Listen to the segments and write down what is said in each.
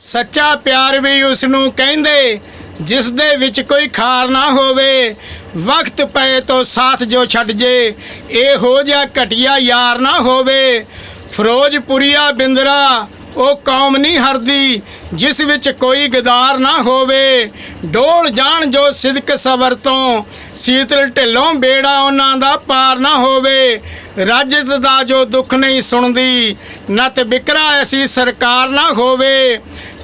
ਸੱਚਾ ਪਿਆਰ ਵੀ ਉਸ ਨੂੰ ਕਹਿੰਦੇ ਜਿਸ ਦੇ ਵਿੱਚ ਕੋਈ ਖਾਰ ਨਾ ਹੋਵੇ। ਵਕਤ ਪਏ ਤੋਂ ਸਾਥ ਜੋ ਛੱਡ ਜੇ, ਇਹ ਹੋ ਜਾ ਘਟਿਆ ਯਾਰ ਨਾ ਹੋਵੇ। ਫਿਰੋਜ਼ਪੁਰੀਆ ਬਿੰਦਰਾ, ਉਹ ਕੌਮ ਨਹੀਂ ਹਰਦੀ, ਜਿਸ ਵਿੱਚ ਕੋਈ ਗਦਾਰ ਨਾ ਹੋਵੇ। ਡੋਲ ਜਾਣ ਜੋ ਸਿਦਕ ਸਬਰ ਤੋਂ, ਸੀਤਲ ਢਿੱਲੋਂ ਬੇੜਾ ਉਹਨਾਂ ਦਾ ਪਾਰ ਨਾ ਹੋਵੇ। ਰਾਜਤ ਦਾ ਜੋ ਦੁੱਖ ਨਹੀਂ ਸੁਣਦੀ, ਨਤ ਬਿਕਰਾ ਐਸੀ ਸਰਕਾਰ ਨਾ ਹੋਵੇ।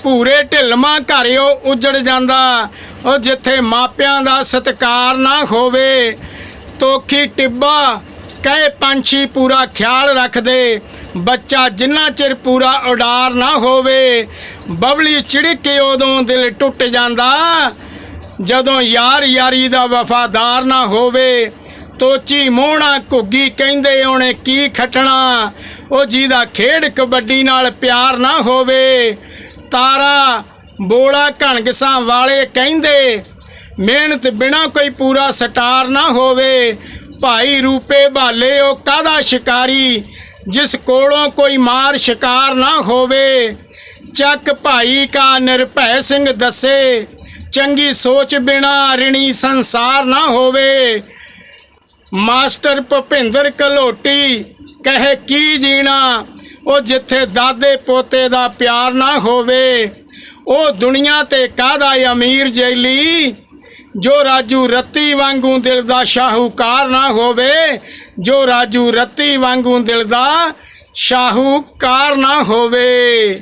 ਪੂਰੇ ਢਿਲਮਾ ਉਹ ਉਜੜ ਜਾਂਦਾ। ਉਹ ਜਿੱਥੇ ਮਾਪਿਆਂ ਦਾ ਸਤਕਾਰ ਨਾ ਹੋਵੇ, ਤੋਖੀ ਟਿੱਬਾ ਕਹੇ ਪੰਛੀ ਪੂਰਾ ਖਿਆਲ ਰੱਖਦੇ। ਬੱਚਾ ਜਿੰਨਾ ਚਿਰ ਪੂਰਾ ਉਡਾਰ ਨਾ ਹੋਵੇ, ਬਬਲੀ ਚਿੜਕ ਕੇ ਉਦੋਂ ਦਿਲ ਟੁੱਟ ਜਾਂਦਾ। ਜਦੋਂ ਯਾਰ ਯਾਰੀ ਦਾ ਵਫਾਦਾਰ ਨਾ ਹੋਵੇ, ਤੋਚੀ ਮੋਹਣਾ ਘੁੱਗੀ ਕਹਿੰਦੇ ਉਹਨੇ ਕੀ ਖਟਣਾ। ਉਹ ਜਿਹਦਾ ਖੇਡ ਕਬੱਡੀ ਨਾਲ ਪਿਆਰ ਨਾ ਹੋਵੇ ਤਾਰਾ ਬੋਲਾ ਘਣਗਸਾਂ ਵਾਲੇ ਕਹਿੰਦੇ, ਮਿਹਨਤ ਬਿਨਾ ਕੋਈ ਪੂਰਾ ਸਟਾਰ ਨਾ ਹੋਵੇ। ਭਾਈ ਰੂਪੇ ਭਾਲੇ ਉਹ ਕਾਦਾ ਸ਼ਿਕਾਰੀ? ਜਿਸ ਕੋਲੋਂ ਕੋਈ ਮਾਰ ਸ਼ਿਕਾਰ ਨਾ ਹੋਵੇ। ਚੱਕ ਭਾਈ ਕਾ ਨਿਰਭੈ ਸਿੰਘ ਦੱਸੇ, ਚੰਗੀ ਸੋਚ ਬਿਨਾ ਰਿਣੀ ਸੰਸਾਰ ਨਾ ਹੋਵੇ। ਮਾਸਟਰ ਭੁਪਿੰਦਰ ਕਲੋਟੀ ਕਹੇ ਕੀ ਜੀਣਾ? ਉਹ ਜਿੱਥੇ ਦਾਦੇ ਪੋਤੇ ਦਾ ਪਿਆਰ ਨਾ ਹੋਵੇ, ਉਹ ਦੁਨੀਆ ਤੇ ਕਾਦਾ ਅਮੀਰ ਜੈਲੀ? ਜੋ ਰਾਜੂ ਰੱਤੀ ਵਾਂਗੂ ਦਿਲ ਦਾ ਸ਼ਾਹੂਕਾਰ ਨਾ ਹੋਵੇ, ਜੋ ਰਾਜੂ ਰੱਤੀ ਵਾਂਗੂ ਦਿਲ ਦਾ ਸ਼ਾਹੂਕਾਰ ਨਾ ਹੋਵੇ।